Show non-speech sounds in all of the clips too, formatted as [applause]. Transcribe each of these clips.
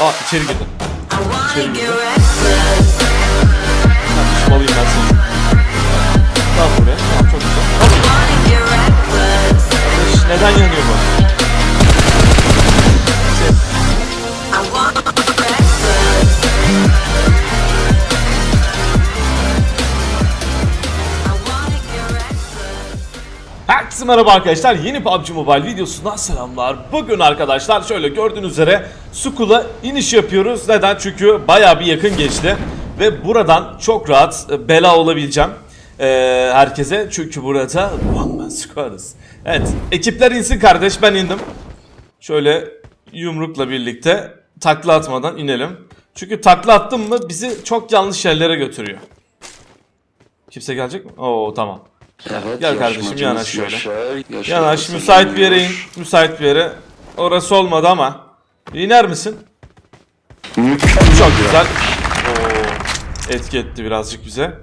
Aa içeri girdi. İçeri girdi. Kardeşim alayım ben seni. Tamam buraya. Tamam çok güzel. Neden yanıyor bu? Herkese merhaba arkadaşlar. Yeni PUBG Mobile videosundan selamlar. Bugün arkadaşlar şöyle gördüğünüz üzere Sukula iniş yapıyoruz. Neden? Çünkü baya bir yakın geçti. Ve buradan çok rahat e, bela olabileceğim. e, herkese. Çünkü burada One Man. Evet. Ekipler insin kardeş. Ben indim. Şöyle yumrukla birlikte takla atmadan inelim. Çünkü takla attım mı bizi çok yanlış yerlere götürüyor. Kimse gelecek mi? Oo tamam. Evet, Gel kardeşim, yanaş şöyle. Yaşar, Yaşar Yanaş müsait bir yere in. Müsait bir yere. Orası olmadı ama. İner misin? Mükemmel. Çok güzel. Oo, etki etti birazcık bize.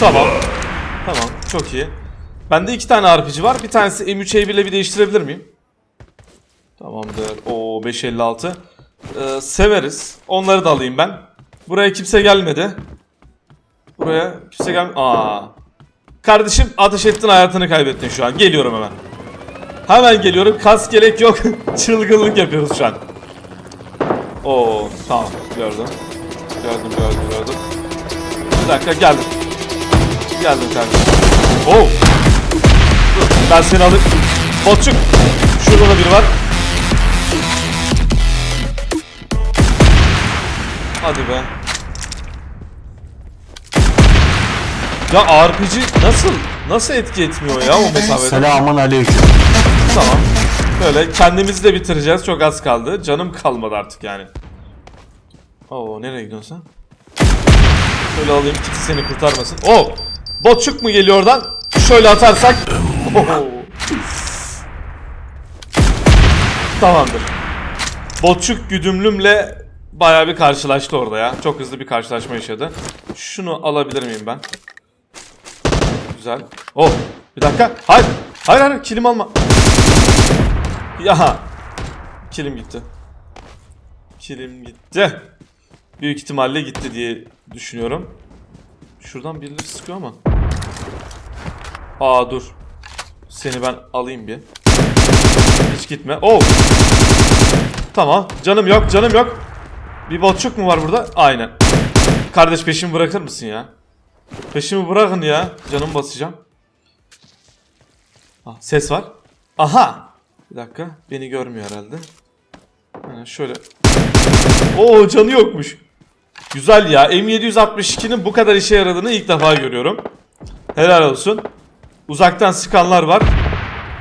Tamam. Tamam çok iyi. Bende iki tane RPG var. Bir tanesi M3A1 ile bir değiştirebilir miyim? Tamamdır. Oo 556. Ee, severiz. Onları da alayım ben. Buraya kimse gelmedi. Buraya kimse gel... Aa. Kardeşim ateş ettin hayatını kaybettin şu an. Geliyorum hemen. Hemen geliyorum. Kas gerek yok. [laughs] Çılgınlık yapıyoruz şu an. Oo tamam gördüm. Gördüm gördüm gördüm. Bir dakika geldim. Geldim kardeşim. Oo. Dur, Ben seni alayım. Botçuk. Şurada da biri var. Hadi be. Ya RPG nasıl nasıl etki etmiyor ya o mesafede? Selamun aleyküm. Tamam. Böyle kendimizi de bitireceğiz. Çok az kaldı. Canım kalmadı artık yani. Oo nereye gidiyorsun sen? Şöyle alayım kiti seni kurtarmasın. Oo! Botçuk mu geliyor oradan? Şöyle atarsak. Oo. Tamamdır. Botçuk güdümlümle bayağı bir karşılaştı orada ya. Çok hızlı bir karşılaşma yaşadı. Şunu alabilir miyim ben? Güzel. Oh! Bir dakika. Hayır. Hayır hayır kilim alma. Ya. Kilim gitti. Kilim gitti. Büyük ihtimalle gitti diye düşünüyorum. Şuradan birileri sıkıyor ama. Aa dur. Seni ben alayım bir. Hiç gitme. Oh. Tamam. Canım yok, canım yok. Bir botçuk mu var burada? Aynen. Kardeş peşimi bırakır mısın ya? Peşimi bırakın ya. Canım basacağım. Ah, ses var. Aha. Bir dakika. Beni görmüyor herhalde. Aynen şöyle. Oo canı yokmuş. Güzel ya. M762'nin bu kadar işe yaradığını ilk defa görüyorum. Helal olsun. Uzaktan sıkanlar var.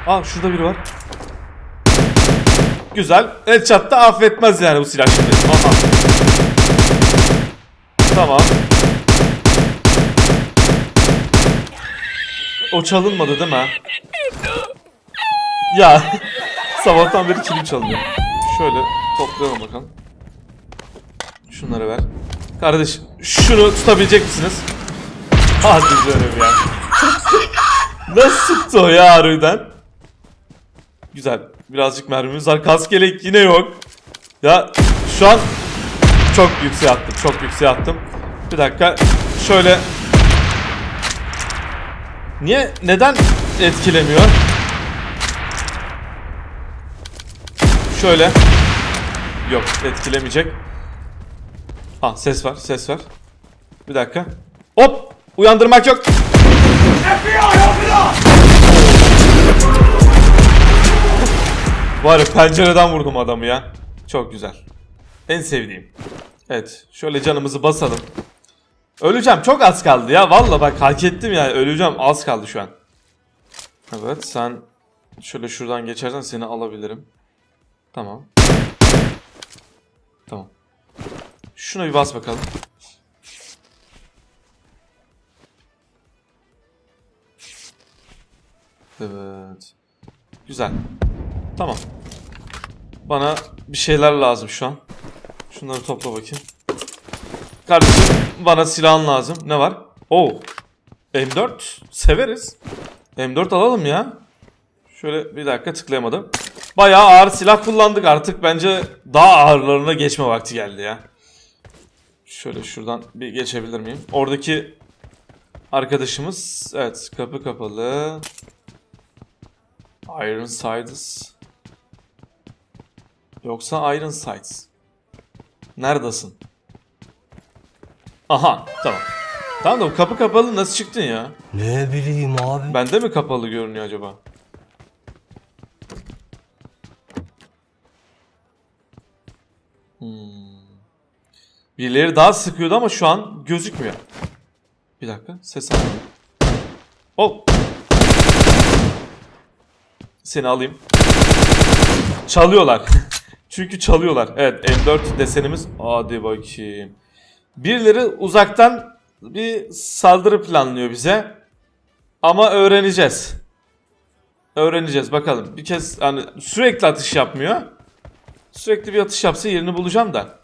Aa şurada biri var. Güzel. Headshot da affetmez yani bu silah şimdi. Aha. Tamam. O çalınmadı değil mi? Ya sabahtan beri kilim çalınıyor. Şöyle toplayalım bakalım. Şunları ver. Kardeş şunu tutabilecek misiniz? Hadi canım ya. Nasıl tuttu ya harbiden? Güzel. Birazcık mermimiz var. Kaskelek yine yok. Ya şu an çok yükseğe attım. Çok yükseğe attım. Bir dakika. Şöyle Niye neden etkilemiyor? Şöyle. Yok, etkilemeyecek. Ha, ses var, ses var. Bir dakika. Hop! Uyandırmak yok. Var ya pencereden vurdum adamı ya. Çok güzel. En sevdiğim. Evet, şöyle canımızı basalım. Öleceğim çok az kaldı ya. Valla bak hak ettim yani. Öleceğim az kaldı şu an. Evet sen şöyle şuradan geçersen seni alabilirim. Tamam. Tamam. Şuna bir bas bakalım. Evet. Güzel. Tamam. Bana bir şeyler lazım şu an. Şunları topla bakayım. Kardeşim bana silahın lazım. Ne var? Oo. M4 severiz. M4 alalım ya. Şöyle bir dakika tıklayamadım. Bayağı ağır silah kullandık artık. Bence daha ağırlarına geçme vakti geldi ya. Şöyle şuradan bir geçebilir miyim? Oradaki arkadaşımız evet kapı kapalı. Iron Sides. Yoksa Iron Sides. Neredesin? Aha tamam. Tamam da bu kapı kapalı nasıl çıktın ya? Ne bileyim abi. Bende mi kapalı görünüyor acaba? Hmm. Birileri daha sıkıyordu ama şu an gözükmüyor. Bir dakika ses alayım. Hop. Seni alayım. Çalıyorlar. [laughs] Çünkü çalıyorlar. Evet M4 desenimiz. Hadi bakayım. Birileri uzaktan bir saldırı planlıyor bize. Ama öğreneceğiz. Öğreneceğiz bakalım. Bir kez hani sürekli atış yapmıyor. Sürekli bir atış yapsa yerini bulacağım da.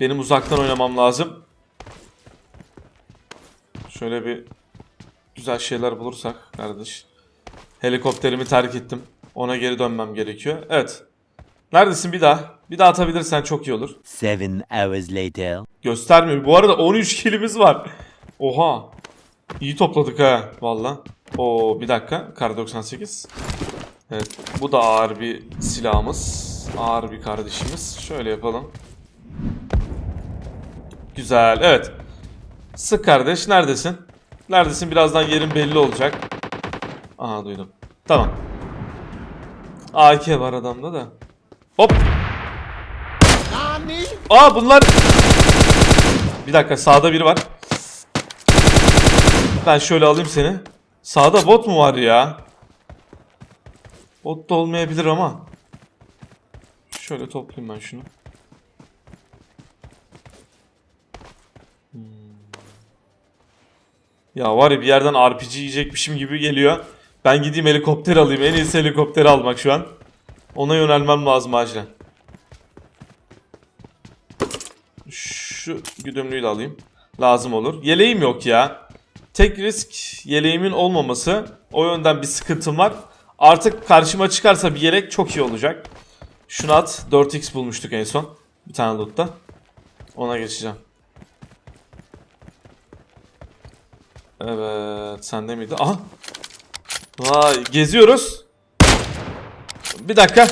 Benim uzaktan oynamam lazım. Şöyle bir güzel şeyler bulursak kardeş. Helikopterimi terk ettim. Ona geri dönmem gerekiyor. Evet. Neredesin bir daha? Bir daha atabilirsen çok iyi olur. Seven hours later. Göstermiyor. Bu arada 13 kilimiz var. Oha. İyi topladık ha valla. Oo bir dakika. Kar 98. Evet. Bu da ağır bir silahımız. Ağır bir kardeşimiz. Şöyle yapalım. Güzel. Evet. Sık kardeş. Neredesin? Neredesin? Birazdan yerin belli olacak. Aha duydum. Tamam. AK var adamda da. Hop. Aa bunlar bir dakika sağda biri var. Ben şöyle alayım seni. Sağda bot mu var ya? Bot da olmayabilir ama. Şöyle toplayayım ben şunu. Hmm. Ya var ya bir yerden RPG yiyecekmişim gibi geliyor. Ben gideyim helikopter alayım. En iyisi helikopteri almak şu an. Ona yönelmem lazım acilen. Şu güdümlüyü de alayım. Lazım olur. Yeleğim yok ya. Tek risk yeleğimin olmaması. O yönden bir sıkıntım var. Artık karşıma çıkarsa bir yelek çok iyi olacak. Şunu at. 4x bulmuştuk en son. Bir tane lootta. Ona geçeceğim. Evet. Sende miydi? Aha. Vay. Geziyoruz. Bir dakika.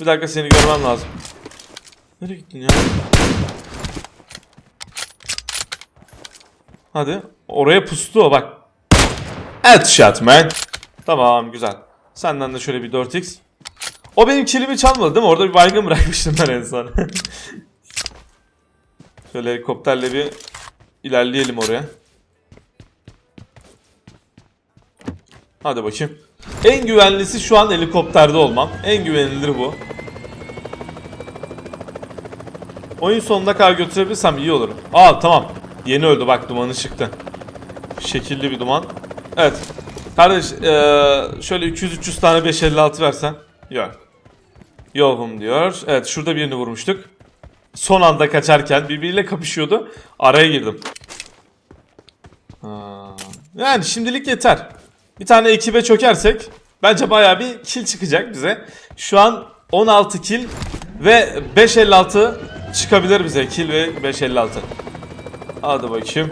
Bir dakika seni görmem lazım. Nereye gittin ya? Hadi. Oraya pustu o bak. Headshot man. Tamam güzel. Senden de şöyle bir 4x. O benim kilimi çalmadı değil mi? Orada bir baygın [laughs] bırakmıştım ben en son. [laughs] şöyle helikopterle bir ilerleyelim oraya. Hadi bakayım. En güvenlisi şu an helikopterde olmam. En güvenilir bu. Oyun sonuna kadar götürebilirsem iyi olur. Aa tamam. Yeni öldü bak dumanı çıktı. Şekilli bir duman. Evet. Kardeş eee, şöyle 200-300 tane 556 versen. Yok. Yokum diyor. Evet şurada birini vurmuştuk. Son anda kaçarken birbiriyle kapışıyordu. Araya girdim. Ha. Yani şimdilik yeter. Bir tane ekibe çökersek bence baya bir kill çıkacak bize. Şu an 16 kill ve 556 çıkabilir bize. Kill ve 556. Hadi bakayım.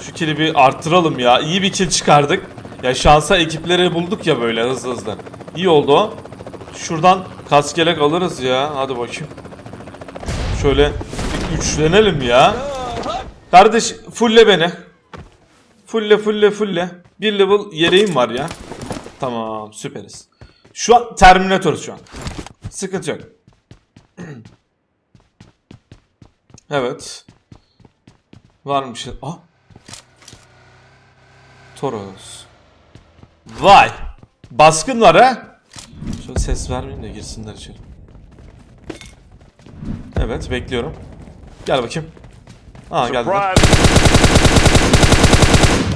Şu kill'i bir arttıralım ya. İyi bir kill çıkardık. Ya şansa ekipleri bulduk ya böyle hızlı hızlı. İyi oldu o. Şuradan kaskelek alırız ya. Hadi bakayım. Şöyle üçlenelim ya. Kardeş fulle beni. Fulle fulle fulle. Bir level yeleğim var ya. Tamam süperiz. Şu an Terminator'uz şu an. Sıkıntı yok. [clears throat] evet. Var mı bir şey? Ah. Toros. Vay. Baskın var ha. Şöyle ses vermeyeyim de girsinler içeri. Evet bekliyorum. Gel bakayım. Aa geldi.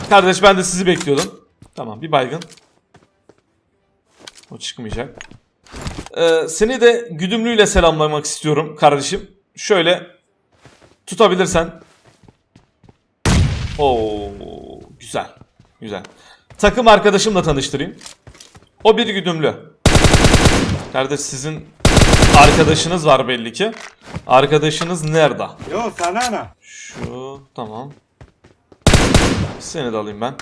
Kardeş ben de sizi bekliyordum. Tamam bir baygın. O çıkmayacak. Ee, seni de güdümlüyle selamlamak istiyorum kardeşim. Şöyle tutabilirsen. Oo güzel. Güzel. Takım arkadaşımla tanıştırayım. O bir güdümlü. Kardeş sizin arkadaşınız var belli ki. Arkadaşınız nerede? Yo sana ne? Şu tamam. Seni de alayım ben.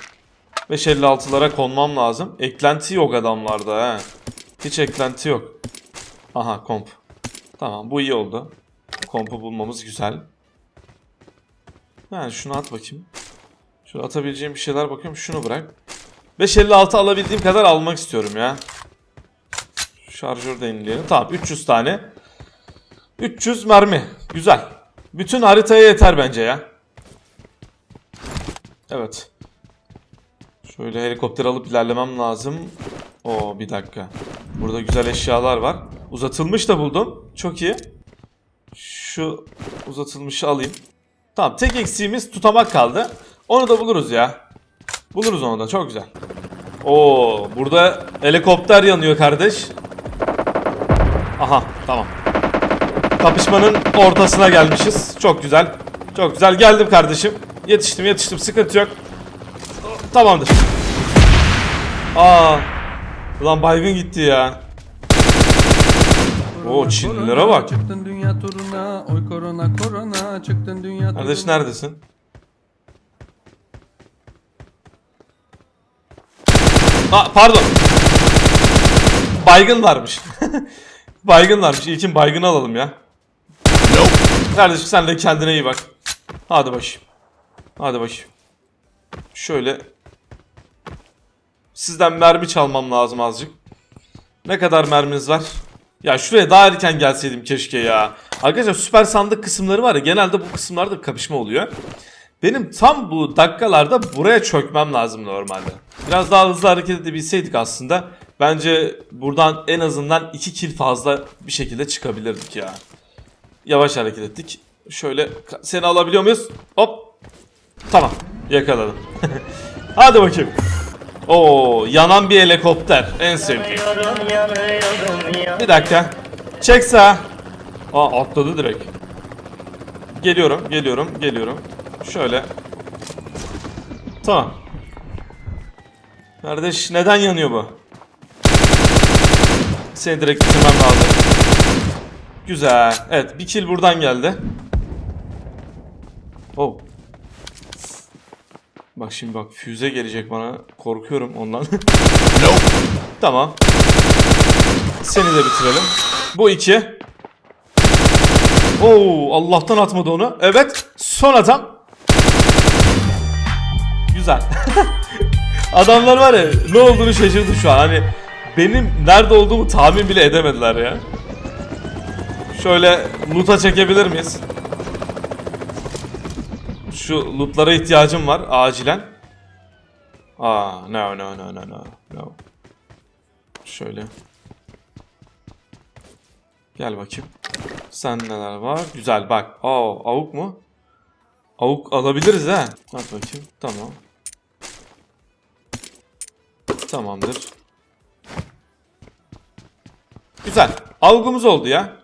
556'lara konmam lazım. Eklenti yok adamlarda he. Hiç eklenti yok. Aha komp. Tamam bu iyi oldu. Kompu bulmamız güzel. Yani şunu at bakayım. Şu atabileceğim bir şeyler bakıyorum. Şunu bırak. 556 alabildiğim kadar almak istiyorum ya. Şarjör yenileyelim. Tamam 300 tane. 300 mermi. Güzel. Bütün haritaya yeter bence ya. Evet. Şöyle helikopter alıp ilerlemem lazım. Oo bir dakika. Burada güzel eşyalar var. Uzatılmış da buldum. Çok iyi. Şu uzatılmışı alayım. Tamam tek eksiğimiz tutamak kaldı. Onu da buluruz ya. Buluruz onu da çok güzel. Oo burada helikopter yanıyor kardeş. Aha tamam. Kapışmanın ortasına gelmişiz. Çok güzel. Çok güzel. Geldim kardeşim. Yetiştim yetiştim. Sıkıntı yok. Tamamdır. Aa. Ulan baygın gitti ya. Oo Çinlilere bak. Çıktın dünya turuna, oy korona korona, çıktın dünya turuna. Kardeş neredesin? Aa pardon. Baygın varmış. [laughs] baygın varmış. İlkin baygını alalım ya. Kardeşim sen de kendine iyi bak. Hadi bakayım. Hadi bakayım. Şöyle. Sizden mermi çalmam lazım azıcık. Ne kadar merminiz var? Ya şuraya daha erken gelseydim keşke ya. Arkadaşlar süper sandık kısımları var ya genelde bu kısımlarda kapışma oluyor. Benim tam bu dakikalarda buraya çökmem lazım normalde. Biraz daha hızlı hareket edebilseydik aslında bence buradan en azından 2 kill fazla bir şekilde çıkabilirdik ya. Yavaş hareket ettik. Şöyle seni alabiliyor muyuz? Hop. Tamam. Yakaladım. [laughs] Hadi bakayım. Oo, yanan bir helikopter. En sevdiğim. Bir dakika. Çek sağa. Aa atladı direkt. Geliyorum, geliyorum, geliyorum. Şöyle. Tamam. Kardeş neden yanıyor bu? Seni direkt bitirmem lazım. Güzel. Evet bir kill buradan geldi. Oh. Bak şimdi bak füze gelecek bana. Korkuyorum ondan. [laughs] tamam. Seni de bitirelim. Bu iki. Oo Allah'tan atmadı onu. Evet. Son atam. Güzel. [laughs] Adamlar var ya ne olduğunu şaşırdı şu an. Hani benim nerede olduğumu tahmin bile edemediler ya. Şöyle loot'a çekebilir miyiz? Şu lootlara ihtiyacım var acilen. Aa no no no no no no. Şöyle. Gel bakayım. Sen neler var? Güzel bak. Aa avuk mu? Avuk alabiliriz ha. At bakayım. Tamam. Tamamdır. Güzel. Avugumuz oldu ya.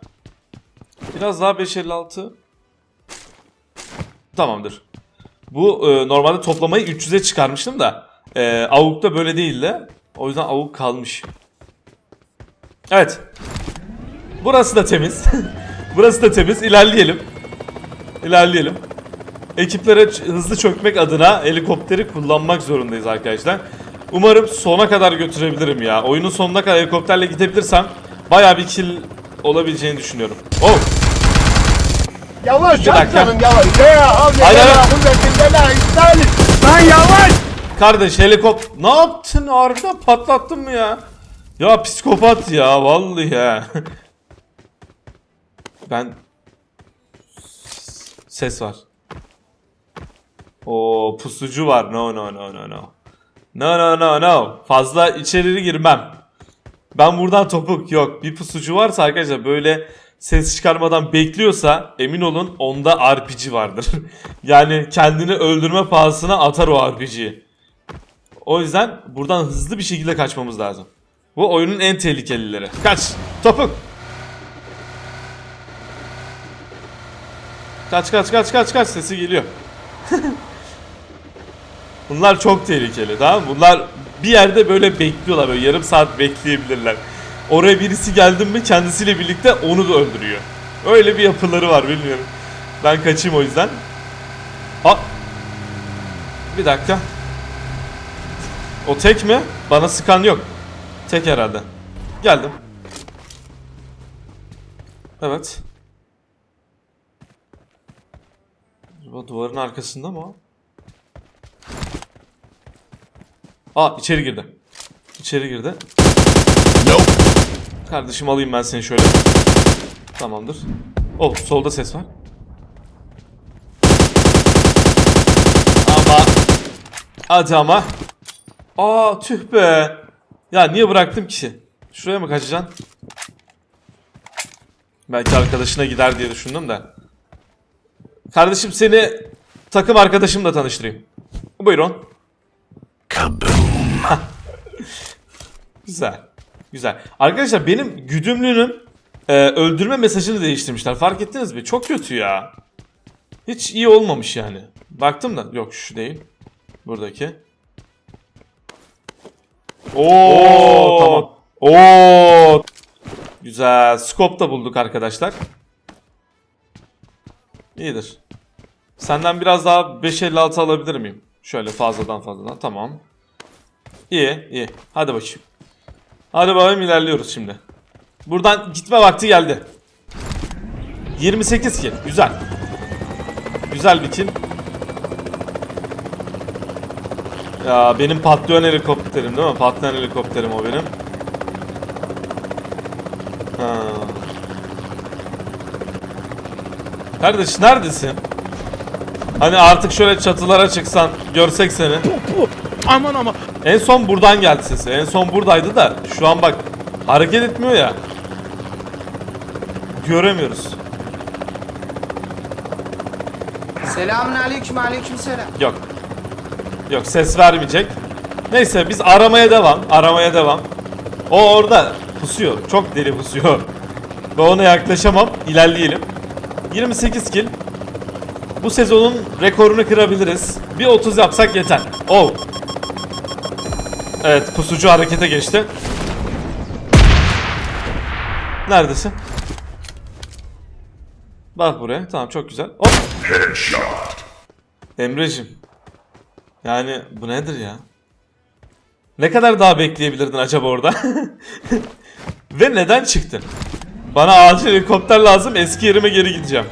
Biraz daha 556. Tamamdır. Bu e, normalde toplamayı 300'e çıkarmıştım da e, avukta böyle değildi. O yüzden avuk kalmış. Evet. Burası da temiz. [laughs] Burası da temiz. İlerleyelim. İlerleyelim. Ekiplere hızlı çökmek adına helikopteri kullanmak zorundayız arkadaşlar. Umarım sona kadar götürebilirim ya. Oyunun sonuna kadar helikopterle gidebilirsem bayağı bir kill olabileceğini düşünüyorum. Oh! Yavaş Bir dakika. canım yavaş. Ya abi Hayır, hayır. kuvvetinde la iptal. Lan yavaş. Kardeş helikop... Ne yaptın harbiden patlattın mı ya? Ya psikopat ya vallahi ya. [laughs] ben... Ses var. O pusucu var. No no no no no. No no no no. Fazla içeri girmem. Ben buradan topuk yok. Bir pusucu varsa arkadaşlar böyle ses çıkarmadan bekliyorsa emin olun onda RPG vardır. [laughs] yani kendini öldürme pahasına atar o RPG'yi. O yüzden buradan hızlı bir şekilde kaçmamız lazım. Bu oyunun en tehlikelileri. Kaç. Topuk. Kaç kaç kaç kaç kaç sesi geliyor. [laughs] Bunlar çok tehlikeli tamam? Bunlar bir yerde böyle bekliyorlar böyle yarım saat bekleyebilirler. Oraya birisi geldi mi kendisiyle birlikte onu da öldürüyor. Öyle bir yapıları var bilmiyorum. Ben kaçayım o yüzden. Ha. Bir dakika. O tek mi? Bana sıkan yok. Tek herhalde. Geldim. Evet. Acaba duvarın arkasında mı? Aa içeri girdi. İçeri girdi. Kardeşim alayım ben seni şöyle. Tamamdır. Oh solda ses var. Ama Hadi ama. Aa tüh be. Ya niye bıraktım ki? Şuraya mı kaçacaksın? Belki arkadaşına gider diye düşündüm de. Kardeşim seni takım arkadaşımla tanıştırayım. Buyurun. [laughs] Güzel. Güzel. Arkadaşlar benim güdümlünün e, öldürme mesajını değiştirmişler. Fark ettiniz mi? Çok kötü ya. Hiç iyi olmamış yani. Baktım da yok şu değil. Buradaki. Oo, tamam. Oo. Güzel. Scope da bulduk arkadaşlar. İyidir. Senden biraz daha 556 alabilir miyim? Şöyle fazladan fazladan. Tamam. İyi, iyi. Hadi bakayım. Hadi bakalım ilerliyoruz şimdi. Buradan gitme vakti geldi. 28 kill. Güzel. Güzel bir kill. Ya benim patlayan helikopterim değil mi? Patlayan helikopterim o benim. Ha. Kardeş neredesin? Hani artık şöyle çatılara çıksan görsek seni. Aman aman. En son buradan geldi sesi. En son buradaydı da şu an bak hareket etmiyor ya. Göremiyoruz. Selamun aleyküm aleyküm selam. Yok. Yok ses vermeyecek. Neyse biz aramaya devam. Aramaya devam. O orada pusuyor. Çok deli pusuyor. Ve ona yaklaşamam. İlerleyelim. 28 kill. Bu sezonun rekorunu kırabiliriz. Bir 30 yapsak yeter. Oh. Evet pusucu harekete geçti. Neredesin? Bak buraya. Tamam çok güzel. Hop. Emre'cim. Yani bu nedir ya? Ne kadar daha bekleyebilirdin acaba orada? [laughs] Ve neden çıktın? Bana acil helikopter lazım. Eski yerime geri gideceğim.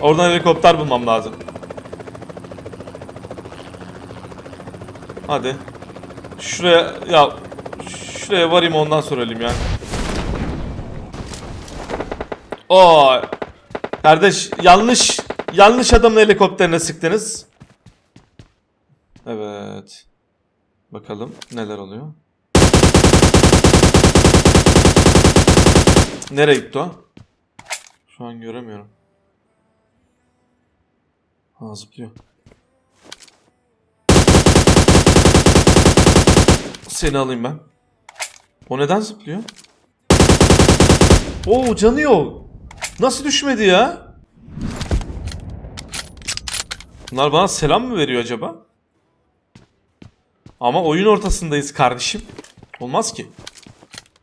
Oradan helikopter bulmam lazım. Hadi. Şuraya ya şuraya varayım ondan sonra öleyim ya. Oo. Kardeş yanlış yanlış adamın helikopterine sıktınız. Evet. Bakalım neler oluyor. Nereye gitti o? Şu an göremiyorum. Ha zıplıyor. Seni alayım ben. O neden zıplıyor? Oo canı yok. Nasıl düşmedi ya? Bunlar bana selam mı veriyor acaba? Ama oyun ortasındayız kardeşim. Olmaz ki.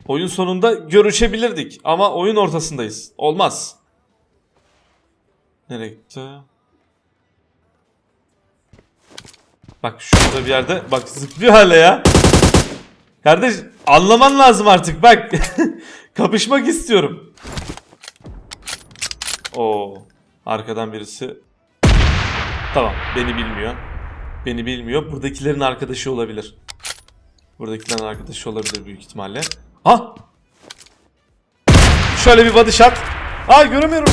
Oyun sonunda görüşebilirdik ama oyun ortasındayız. Olmaz. Nereye gitti? Bak şurada bir yerde bak zıplıyor hala ya. Kardeş anlaman lazım artık bak. [laughs] Kapışmak istiyorum. Oo, arkadan birisi. Tamam, beni bilmiyor. Beni bilmiyor. Buradakilerin arkadaşı olabilir. Buradakilerin arkadaşı olabilir büyük ihtimalle. Ha! Şöyle bir body shot. Aa göremiyorum. [laughs]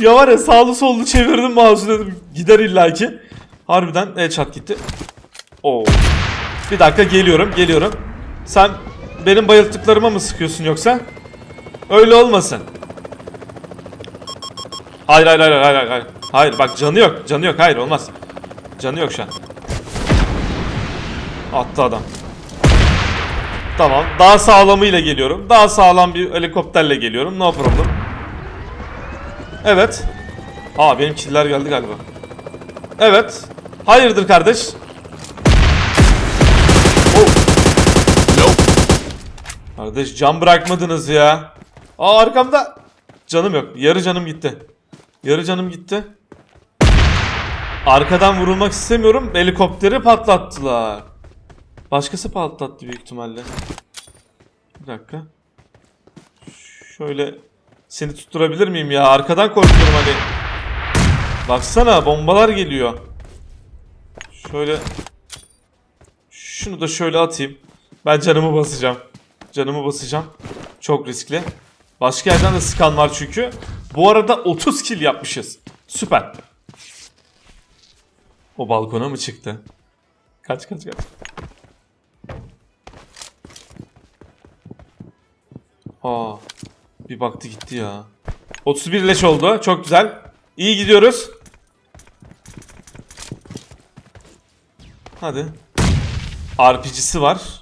ya var ya sağlı sollu çevirdim mouse'u dedim. Gider illaki. Harbiden headshot gitti. Oo. Bir dakika geliyorum geliyorum. Sen benim bayılttıklarıma mı sıkıyorsun yoksa? Öyle olmasın. Hayır hayır hayır hayır hayır. Hayır bak canı yok canı yok hayır olmaz. Canı yok şu an. Attı adam. Tamam daha sağlamıyla geliyorum. Daha sağlam bir helikopterle geliyorum. No problem. Evet. Aa benim killer geldi galiba. Evet. Hayırdır kardeş? Oh. Kardeş can bırakmadınız ya. Aa arkamda. Canım yok. Yarı canım gitti. Yarı canım gitti. Arkadan vurulmak istemiyorum. Helikopteri patlattılar. Başkası patlattı büyük ihtimalle. Bir dakika. Şöyle seni tutturabilir miyim ya? Arkadan korkuyorum hani. Baksana bombalar geliyor. Şöyle şunu da şöyle atayım. Ben canımı basacağım. Canımı basacağım. Çok riskli. Başka yerden de sıkan var çünkü. Bu arada 30 kill yapmışız. Süper. O balkona mı çıktı? Kaç kaç kaç. Aa, bir baktı gitti ya. 31 leş oldu. Çok güzel. İyi gidiyoruz. Hadi. RPG'si var.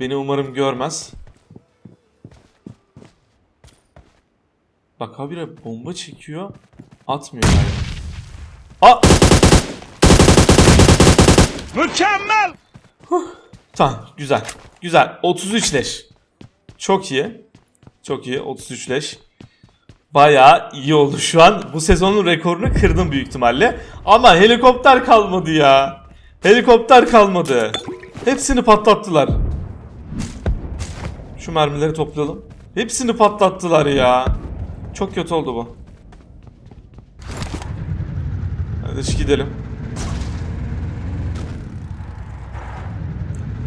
Beni umarım görmez. Bak habire bomba çekiyor. Atmıyor galiba. Aa! Mükemmel. Tamam güzel. Güzel. 33 leş. Çok iyi. Çok iyi. 33 leş. Bayağı iyi oldu şu an. Bu sezonun rekorunu kırdım büyük ihtimalle. Ama helikopter kalmadı ya. Helikopter kalmadı. Hepsini patlattılar. Şu mermileri toplayalım. Hepsini patlattılar ya. Çok kötü oldu bu. Hadi gidelim.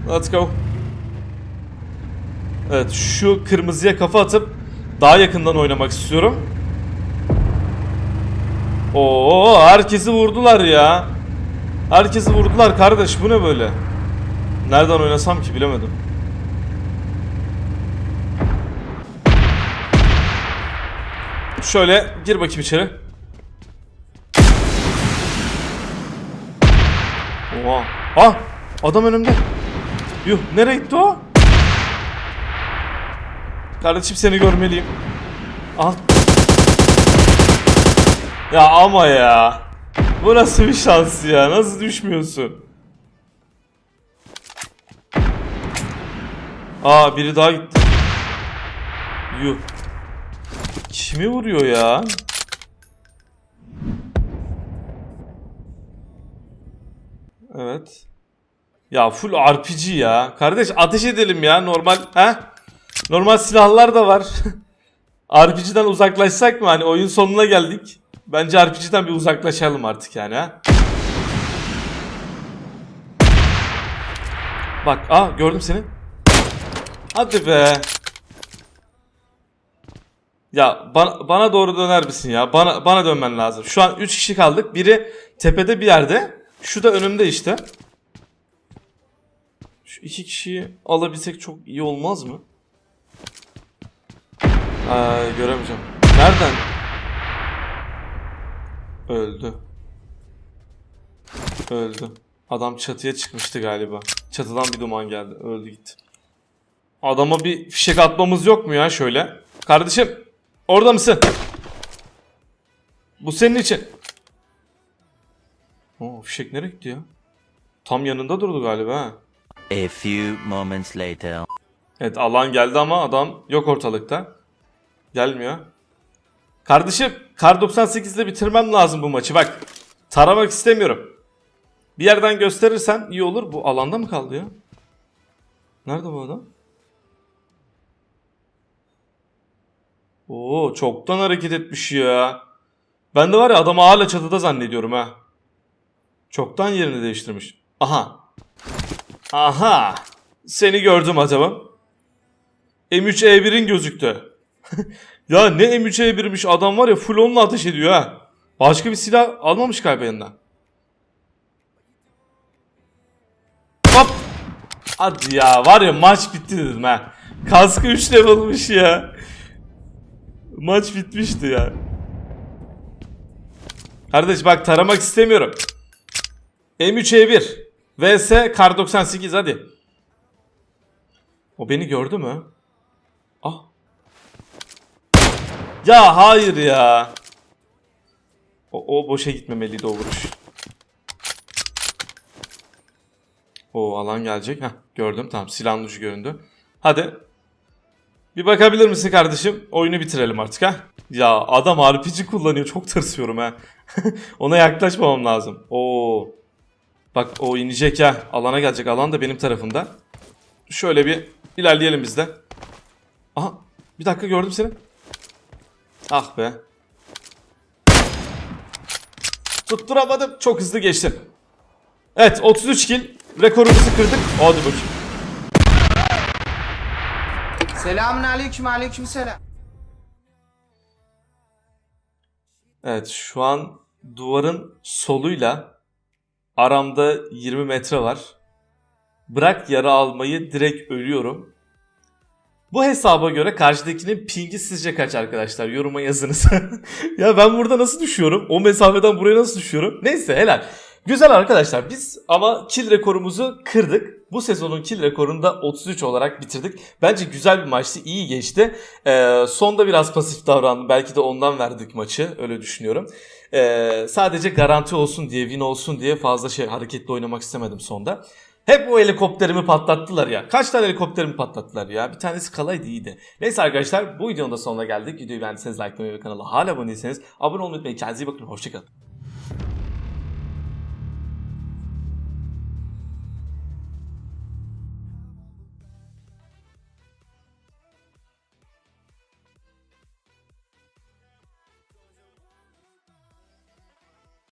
Let's go. Evet şu kırmızıya kafa atıp daha yakından oynamak istiyorum. Oo herkesi vurdular ya. Herkesi vurdular kardeş bu ne böyle? Nereden oynasam ki bilemedim. Şöyle gir bakayım içeri. Oha. Ah adam önümde. Yuh nereye gitti o? Kardeşim seni görmeliyim. Al. Ya ama ya. Bu nasıl bir şans ya? Nasıl düşmüyorsun? Aa biri daha gitti. Yuh. Kimi vuruyor ya? Evet. Ya full RPG ya. Kardeş ateş edelim ya normal. Ha? Normal silahlar da var. [laughs] RPG'den uzaklaşsak mı? Hani oyun sonuna geldik. Bence RPG'den bir uzaklaşalım artık yani ha. Bak, aa gördüm seni. Hadi be. Ya bana, bana doğru döner misin ya? Bana bana dönmen lazım. Şu an 3 kişi kaldık. Biri tepede bir yerde. Şu da önümde işte. Şu iki kişiyi alabilsek çok iyi olmaz mı? Aa, göremeyeceğim. Nereden? Öldü. Öldü. Adam çatıya çıkmıştı galiba. Çatıdan bir duman geldi. Öldü gitti. Adama bir fişek atmamız yok mu ya şöyle? Kardeşim orada mısın? Bu senin için. Oo fişek nereye gitti ya? Tam yanında durdu galiba ha. A few moments later. Evet alan geldi ama adam yok ortalıkta. Gelmiyor. Kardeşim kar 98'de bitirmem lazım bu maçı bak. Taramak istemiyorum. Bir yerden gösterirsen iyi olur. Bu alanda mı kaldı ya? Nerede bu adam? Oo çoktan hareket etmiş ya. Ben de var ya adamı hala çatıda zannediyorum ha. Çoktan yerini değiştirmiş. Aha. Aha. Seni gördüm adamım. M3E1'in gözüktü. [laughs] ya ne M3E1'miş adam var ya full onunla ateş ediyor ha. Başka bir silah almamış galiba yanına. Hop. Hadi ya var ya maç bitti dedim ha. Kaskı 3 level'mış ya. Maç bitmişti ya. Kardeş bak taramak istemiyorum. M3E1 vs Kar 98 hadi. O beni gördü mü? Ah. Ya hayır ya. O, o boşa gitmemeliydi o vuruş. O alan gelecek. Heh, gördüm tamam silahın ucu göründü. Hadi. Bir bakabilir misin kardeşim? Oyunu bitirelim artık ha. Ya adam RPG kullanıyor. Çok tırsıyorum ha. [laughs] Ona yaklaşmamam lazım. Oo. Bak o inecek ya. Alana gelecek. Alan da benim tarafımda. Şöyle bir ilerleyelim biz de. Aha. Bir dakika gördüm seni. Ah be. Tutturamadım. Çok hızlı geçtim. Evet 33 kill. Rekorumuzu kırdık. Hadi bakayım. Selamun aleyküm aleyküm selam. Evet şu an duvarın soluyla aramda 20 metre var. Bırak yara almayı direkt ölüyorum. Bu hesaba göre karşıdakinin pingi sizce kaç arkadaşlar? Yoruma yazınız. [laughs] ya ben burada nasıl düşüyorum? O mesafeden buraya nasıl düşüyorum? Neyse helal. Güzel arkadaşlar biz ama kill rekorumuzu kırdık. Bu sezonun kill rekorunu da 33 olarak bitirdik. Bence güzel bir maçtı. iyi geçti. Ee, sonda biraz pasif davrandım. Belki de ondan verdik maçı. Öyle düşünüyorum. Ee, sadece garanti olsun diye, win olsun diye fazla şey hareketli oynamak istemedim sonda. Hep o helikopterimi patlattılar ya. Kaç tane helikopterimi patlattılar ya. Bir tanesi kalaydı iyiydi. Neyse arkadaşlar bu videonun da sonuna geldik. Videoyu beğendiyseniz likelamayı ve kanala hala abone değilseniz abone olmayı unutmayın. Kendinize iyi bakın. Hoşçakalın.